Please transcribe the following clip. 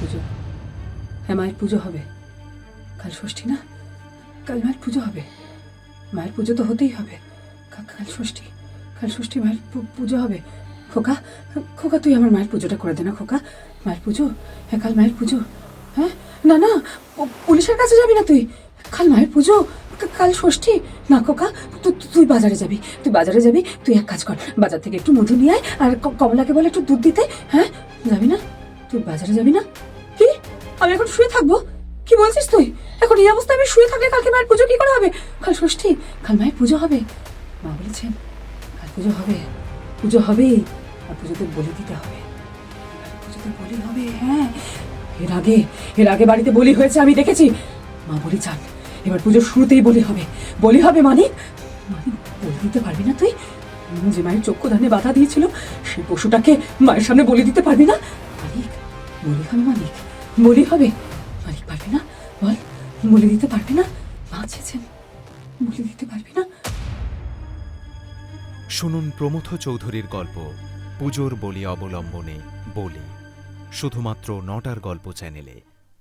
পুজো। হ্যাঁ মায়ের পুজো হবে। কাল ষষ্ঠী না? কাল মায়ের পুজো হবে। মায়ের পুজো তো হতেই হবে। কাল ষষ্ঠী। কাল ষষ্ঠী মায়ের পুজো হবে। খোকা খোকা, তুই আমার মায়ের পুজোটা করে দে না, খোকা। মায়ের পুজো? হ্যাঁ কাল মায়ের পুজো। হ্যাঁ? না না পুলিশের কাছে যাবি না তুই? কাল মায়ের পুজো? কাল ষষ্ঠী? না, খোকা তুই বাজারে যাবি। তুই বাজারে যাবি, তুই এক কাজ কর। বাজার থেকে একটু মধু নিয়ে আয়, আর কমলাকে বলে একটু দুধ দিতে। হ্যাঁ? যাবি না? তুই বাজারে যাবি না? আমি এখন শুয়ে থাকব। কি বলছিস তুই? এখন এই অবস্থায় আমি শুয়ে থাকলে কালকে মায়ের পুজো কি করে হবে? কাল ষষ্ঠী, কাল মায়ের পুজো হবে। মা বলেছেন, কাল পুজো হবে। পুজো হবেই। আর পুজোতে বলি দিতে হবে। পুজোতে বলি হবে হ্যাঁ। এর আগে এর আগে বাড়িতে বলি হয়েছে, আমি দেখেছি। মা বলি চান এবার পুজোর শুরুতেই বলি হবে। বলি হবে মানিক? মানিক, বলি দিতে পারবি না তুই? যে মায়ের চক্ষু দানে বাধা দিয়েছিল সেই পশুটাকে মায়ের সামনে বলি দিতে পারবি না? মানিক, বলি হবে মানিক। বলি হবে? মালিক পারবে না, বল। বলে দিতে পারবে না? মা চেয়েছেন বলি দিতে পারবে না? শুনুন প্রমথ চৌধুরীর গল্প, পুজোর বলি অবলম্বনে বলি। শুধুমাত্র নটার গল্প চ্যানেলে।